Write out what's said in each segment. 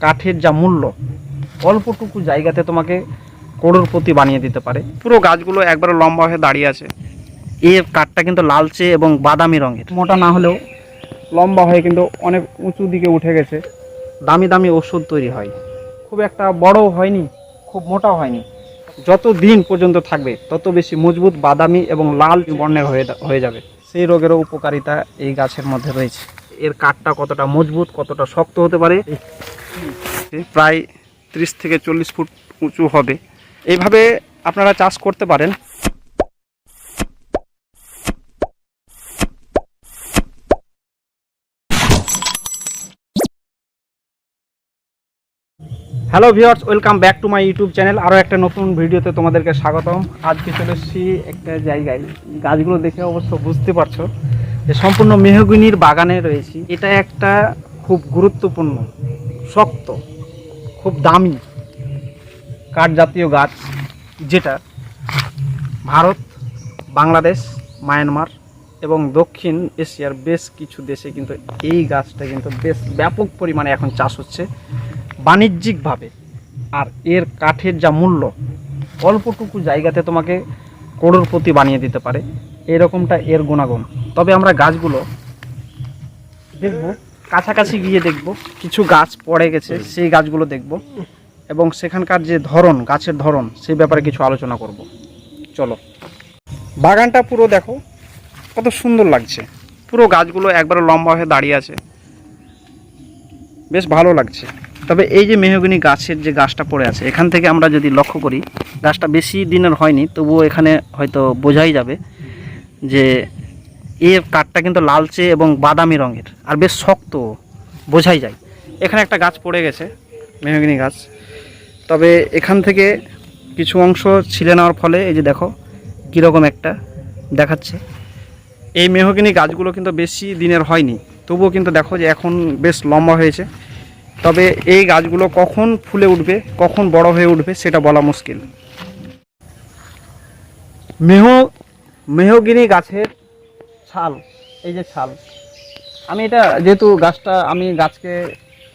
কাঠের যা মূল্য, অল্পটুকু জায়গাতে তোমাকে করোড়পতি বানিয়ে দিতে পারে। পুরো গাছগুলো একবারে লম্বা হয়ে দাঁড়িয়ে আছে। এর কাঠটা কিন্তু লালচে এবং বাদামি রঙের। মোটা না হলেও লম্বা হয়ে কিন্তু অনেক উঁচু দিকে উঠে গেছে। দামি দামি ওষুধ তৈরি হয়। খুব একটা বড়ও হয়নি, খুব মোটাও হয়নি। যত দিন পর্যন্ত থাকবে, তত বেশি মজবুত, বাদামি এবং লাল বর্ণের হয়ে হয়ে যাবে। সেই রোগেরও উপকারিতা এই গাছের মধ্যে রয়েছে। এর কাঠটা কতটা মজবুত, কতটা শক্ত হতে পারে প্রায় ত্রিশ থেকে চল্লিশ ফুট উঁচু হবে। এইভাবে আপনারা চাষ করতে পারেন। Hello viewers welcome back to my YouTube channel আরও একটা নতুন ভিডিওতে তোমাদেরকে স্বাগতম। আজকে চলে এসেছি একটা জায়গায়। গাছগুলো দেখে অবশ্য বুঝতে পারছ যে সম্পূর্ণ মেহগুনির বাগানে রয়েছি। এটা একটা খুব গুরুত্বপূর্ণ, শক্ত খুব দামি কাঠ জাতীয় গাছ, যেটা ভারত, বাংলাদেশ, মায়ানমার এবং দক্ষিণ এশিয়ার বেশ কিছু দেশে কিন্তু এই গাছটা কিন্তু বেশ ব্যাপক পরিমাণে এখন চাষ হচ্ছে। বাণিজ্যিকভাবে আর এর কাঠের যা মূল্য, অল্পটুকু জায়গাতে তোমাকে করোড়পতি বানিয়ে দিতে পারে। এরকমটা এর গুণাগুণ। তবে আমরা গাছগুলো দেখব কাছাকাছি গিয়ে দেখব, কিছু গাছ পড়ে গেছে, সেই গাছগুলো দেখব এবং সেখানকার যে ধরন, গাছের ধরন, সেই ব্যাপারে কিছু আলোচনা করব। চলো। বাগানটা পুরো দেখো, কত সুন্দর লাগছে। পুরো গাছগুলো একবারে লম্বা হয়ে দাঁড়িয়ে আছে। বেশ ভালো লাগছে। তবে এই যে মেহগনি গাছের যে গাছটা পড়ে আছে, এখান থেকে আমরা যদি লক্ষ্য করি, গাছটা বেশি দিনের হয়নি, তবুও এখানে হয়তো বোঝাই যাবে যে এর কাঠটা কিন্তু লালচে এবং বাদামি রঙের, আর বেশ শক্ত, বোঝাই যায়। এখানে একটা গাছ পড়ে গেছে, মেহগিনি গাছ। তবে এখান থেকে কিছু অংশ ছিলে নেওয়ার ফলে, এই যে দেখো, কীরকম একটা দেখাচ্ছে। এই মেহগিনি গাছগুলো কিন্তু বেশি দিনের হয়নি, তবুও কিন্তু দেখো যে এখন বেশ লম্বা হয়েছে। তবে এই গাছগুলো কখন ফুলে উঠবে, কখন বড় হয়ে উঠবে, সেটা বলা মুশকিল। মেহ, মেহগিনি গাছের ছাল, এই যে ছাল। আমি এটা যেহেতু গাছটা, আমি গাছকে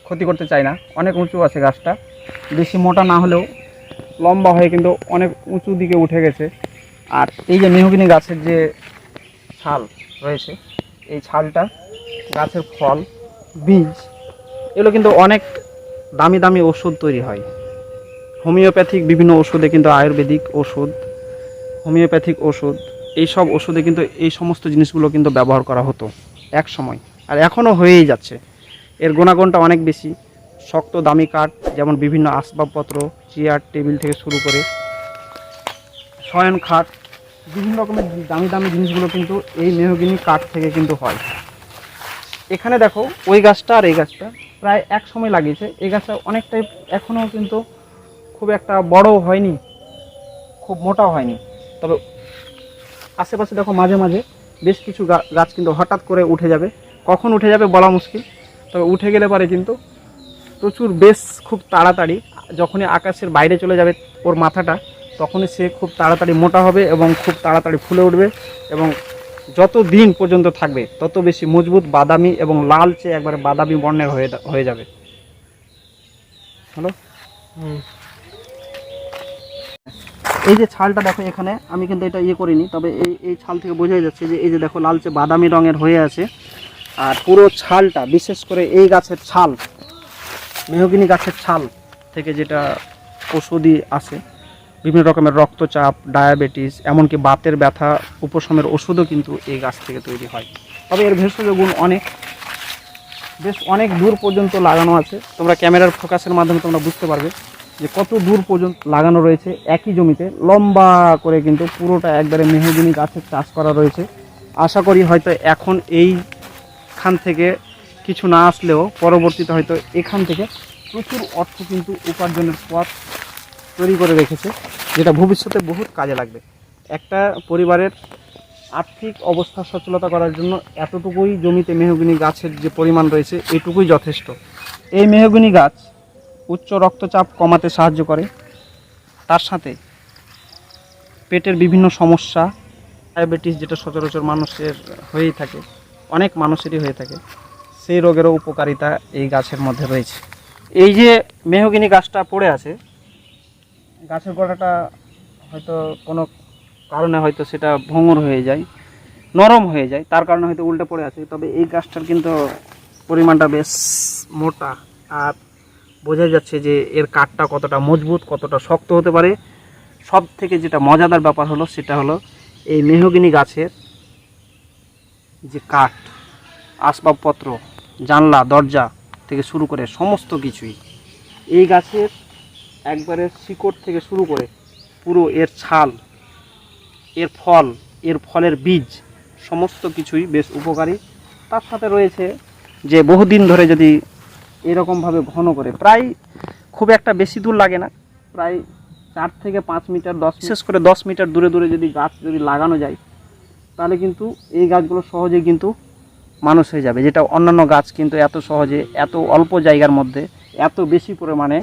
ক্ষতি করতে চাই না, অনেক উঁচু আছে গাছটা। বেশি মোটা না হলেও লম্বা হয়ে কিন্তু অনেক উঁচু দিকে উঠে গেছে। আর এই যে মেহগিনি গাছের যে ছাল রয়েছে, এই ছালটা গাছের ফল, বীজ, এগুলো কিন্তু অনেক দামি দামি ওষুধ তৈরি হয়। হোমিওপ্যাথিক বিভিন্ন ওষুধে কিন্তু আয়ুর্বেদিক ওষুধ, হোমিওপ্যাথিক ওষুধ এই সব ওষুধে কিন্তু এই সমস্ত জিনিসগুলো কিন্তু ব্যবহার করা হতো এক সময়। আর এখনও হয়েই যাচ্ছে। এর গুণাগুণটা অনেক বেশি। শক্ত, দামি কাঠ, যেমন বিভিন্ন আসবাবপত্র, চেয়ার, টেবিল থেকে শুরু করে শয়ন খাট বিভিন্ন রকমের দামি দামি জিনিসগুলো কিন্তু এই মেহগিনি কাঠ থেকে কিন্তু হয়। এখানে দেখো, ওই গাছটা আর এই গাছটা প্রায় এক সময় লাগিয়েছে। এই গাছটা অনেকটাই এখনও কিন্তু খুব একটা বড়ও হয়নি, খুব মোটাও হয়নি। তবে আশেপাশে দেখো মাঝে মাঝে বেশ কিছু গাছ কিন্তু হঠাৎ করে উঠে যাবে। কখন উঠে যাবে বলা মুশকিল, তবে উঠে গেলে পারে কিন্তু প্রচুর বেশ খুব তাড়াতাড়ি যখনই আকাশের বাইরে চলে যাবে ওর মাথাটা, তখনই সে খুব তাড়াতাড়ি মোটা হবে এবং খুব তাড়াতাড়ি ফুলে উঠবে এবং যত দিন পর্যন্ত থাকবে, তত বেশি মজবুত, বাদামি এবং লালচে একবারে বাদামি বর্ণের হয়ে হয়ে যাবে। হ্যালো? এই যে ছালটা দেখো এখানে, আমি কিন্তু এটা ইয়ে করিনি, তবে এই এই ছাল থেকে বোঝাই যাচ্ছে যে এই যে দেখো লালচে বাদামি রঙের হয়ে আছে। আর পুরো ছালটা, বিশেষ করে এই গাছের ছাল, মেহগিনি গাছের ছাল থেকে যেটা ওষুধি আছে, বিভিন্ন রকমের রক্তচাপ, ডায়াবেটিস, এমনকি বাতের ব্যথা, উপশমের ওষুধও কিন্তু এই গাছ থেকে তৈরি হয়। তবে এর ভেষজ গুণ অনেক, বেশ অনেক দূর পর্যন্ত লাগানো আছে। তোমরা ক্যামেরার ফোকাসের মাধ্যমে তোমরা বুঝতে পারবে। যে কত দূর পর্যন্ত লাগানো রয়েছে, একই জমিতে, লম্বা করে কিন্তু পুরোটা একবারে মেহগিনি গাছের চাষ করা রয়েছে। আশা করি হয়তো এখন এইখান থেকে কিছু না আসলেও পরবর্তীতে হয়তো এখান থেকে প্রচুর অর্থ কিন্তু উপার্জনের পথ তৈরি করে রেখেছে, যেটা ভবিষ্যতে বহুত কাজে লাগবে। একটা পরিবারের আর্থিক অবস্থা সচলতা করার জন্য এতটুকুই জমিতে মেহগিনি গাছের যে পরিমাণ রয়েছে, এটুকুই যথেষ্ট। এই মেহগিনি গাছ উচ্চ রক্তচাপ কমাতে সাহায্য করে। তার সাথে পেটের বিভিন্ন সমস্যা, ডায়াবেটিস যেটা সচরাচর মানুষের হয়েই থাকে, অনেক মানুষেরই হয়ে থাকে, সেই রোগেরও উপকারিতা এই গাছের মধ্যে রয়েছে। এই যে মেহগিনি গাছটা পড়ে আছে, গাছের গোড়াটা হয়তো কোনো কারণে হয়তো সেটা ভঙ্গুর হয়ে যায়, নরম হয়ে যায়, তার কারণে হয়তো উল্টে পড়ে আছে, তবে এই গাছটার কিন্তু পরিমাণটা বেশ মোটা। আর বোঝা যাচ্ছে যে এর কাঠটা কতটা মজবুত, কতটা শক্ত হতে পারে। সব থেকে যেটা মজাদার ব্যাপার হলো, সেটা হলো এই মেহগিনি গাছের যে কাঠ, আসবাবপত্র, জানলা, দরজা থেকে শুরু করে সমস্ত কিছুই, এই গাছের একবারে শিকড় থেকে শুরু করে পুরো এর ছাল, এর ফল, এর ফলের বীজ, সমস্ত কিছুই বেশ উপকারী। তার সাথে রয়েছে যে বহুদিন ধরে যদি এরকমভাবে ঘন করে। প্রায় খুব একটা বেশি দূর লাগে না। প্রায় চার থেকে পাঁচ মিটার, দশ বিশেষ করে দশ মিটার দূরে দূরে যদি গাছ যদি লাগানো যায়, তাহলে কিন্তু এই গাছগুলো সহজে কিন্তু মানুষ হয়ে যাবে। যেটা অন্যান্য গাছ কিন্তু এত সহজে, এত অল্প জায়গার মধ্যে এত বেশি পরিমাণে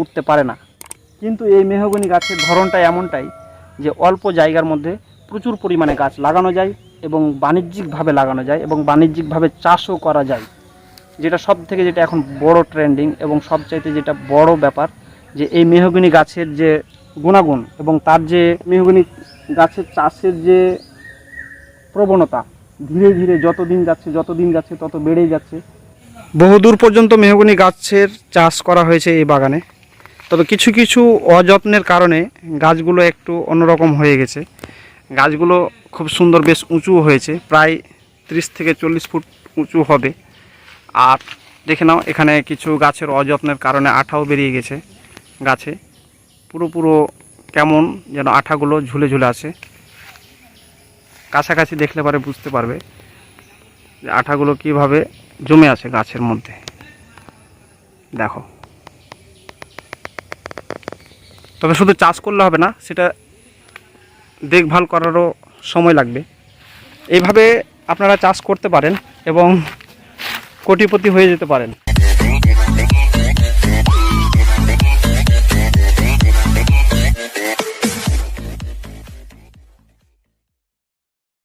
উঠতে পারে না। কিন্তু এই মেহগনি গাছের ধরনটা এমনটাই যে অল্প জায়গার মধ্যে প্রচুর পরিমাণে গাছ লাগানো যায় এবং বাণিজ্যিকভাবে লাগানো যায় এবং বাণিজ্যিকভাবে চাষও করা যায়। যেটা সব থেকে যেটা এখন বড় ট্রেন্ডিং এবং সবচাইতে যেটা বড় ব্যাপার, যে এই মেহগনি গাছের যে গুণাগুণ এবং তার যে মেহগনি গাছের চাষের যে প্রবণতা ধীরে ধীরে যত দিন যাচ্ছে যত দিন যাচ্ছে, তত বেড়েই যাচ্ছে। বহুদূর পর্যন্ত মেহগনি গাছের চাষ করা হয়েছে এই বাগানে। তবে কিছু কিছু অযত্নের কারণে গাছগুলো একটু অন্যরকম হয়ে গেছে। গাছগুলো খুব সুন্দর বেশ উঁচু হয়েছে, প্রায় ত্রিশ থেকে চল্লিশ ফুট উঁচু হবে। আর দেখে নাও, এখানে কিছু গাছের অযত্নের কারণে আঠাও বেরিয়ে গেছে গাছে। পুরো পুরো কেমন যেন আঠাগুলো ঝুলে ঝুলে আছে। কাছাকাছি দেখলে পরে বুঝতে পারবে যে আঠাগুলো কীভাবে জমে আছে গাছের মধ্যে। দেখো। তবে শুধু চাষ করলে হবে না, সেটা দেখভাল করারও সময় লাগবে। এইভাবে আপনারা চাষ করতে পারেন এবং কোটিপতি হয়ে যেতে পারেন।